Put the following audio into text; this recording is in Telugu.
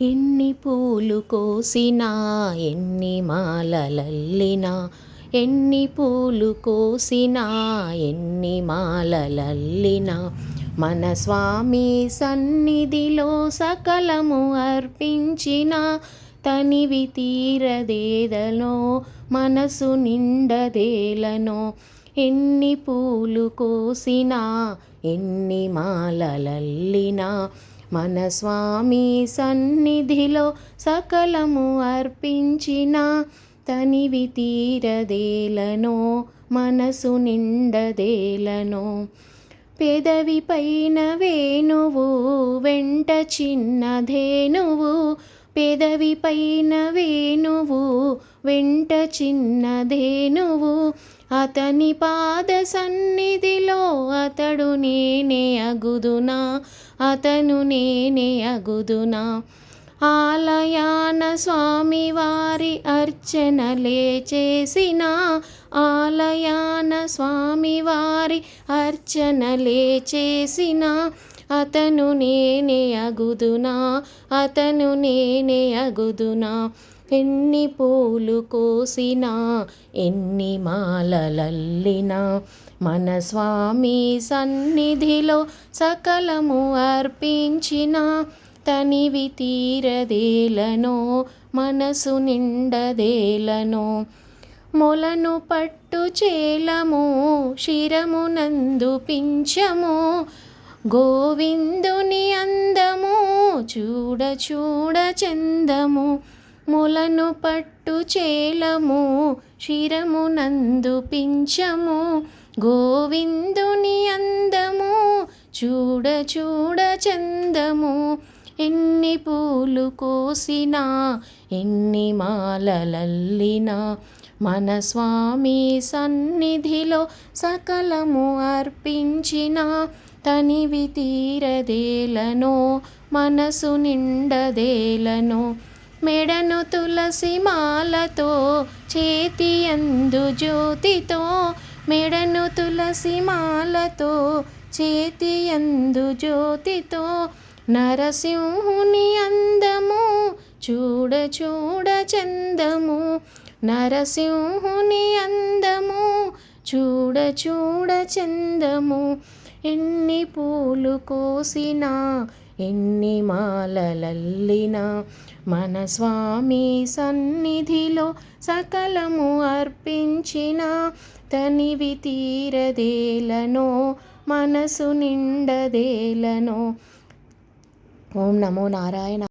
ఎన్ని పూలు కోసినా ఎన్ని మాలలల్లినా ఎన్ని పూలు కోసినా ఎన్ని మాలలల్లినా మన స్వామి సన్నిధిలో సకలము అర్పించిన తనివి తీరదేదనో మనసు నిండదేలనో ఎన్ని పూలు కోసినా ఎన్ని మాలలల్లినా మన స్వామి సన్నిధిలో సకలము అర్పించిన తనివి తీరదేలనో మనసు నిండదేలనో. పెదవి పైన వేణువు వెంట చిన్నధేనువు పెదవి పైన వేణువు వెంట చిన్నధేనువు అతని పాద సన్నిధిలో అతడు నేనే అగుదునా అతను నేనే అగుదునా? ఆలయాన స్వామివారి అర్చనలే చేసిన. ఆలయాన స్వామివారి అర్చనలే చేసిన. అతను నేనే అగుదునా? అతను నేనే అగుదునా? ఎన్ని పూలు కోసినా ఎన్ని మాలలల్లినా మన స్వామి సన్నిధిలో సకలము అర్పించిన తనివి తీరదేలనో మనసు నిండదేలనో. మొలను పట్టు చేలము శిరమునందు పించము గోవిందుని అందము చూడ చూడ చందము. మొలను పట్టు చేలము శిరమునందు పించము గోవిందుని అందము చూడ చూడ చందము. ఎన్ని పూలు కోసినా ఎన్ని మాలలల్లినా మన స్వామి సన్నిధిలో సకలము అర్పించిన తనివి తీరదేలనో మనసు నిండదేలనో మెడను తులసి మాలతో చేతి అందు జ్యోతితో. మెడను తులసి మాలతో చేతి అందు జ్యోతితో. నరసింహుని అందము చూడ చూడ చందము. నరసింహుని అందము చూడ చూడ చందము. ఎన్ని పూలు కోసినా ఎన్ని మాలలల్లినా మన స్వామి సన్నిధిలో సకలము అర్పించిన తనివి తీరదేలనో మనసు నిండదేలనో. ఓం నమో నారాయణ.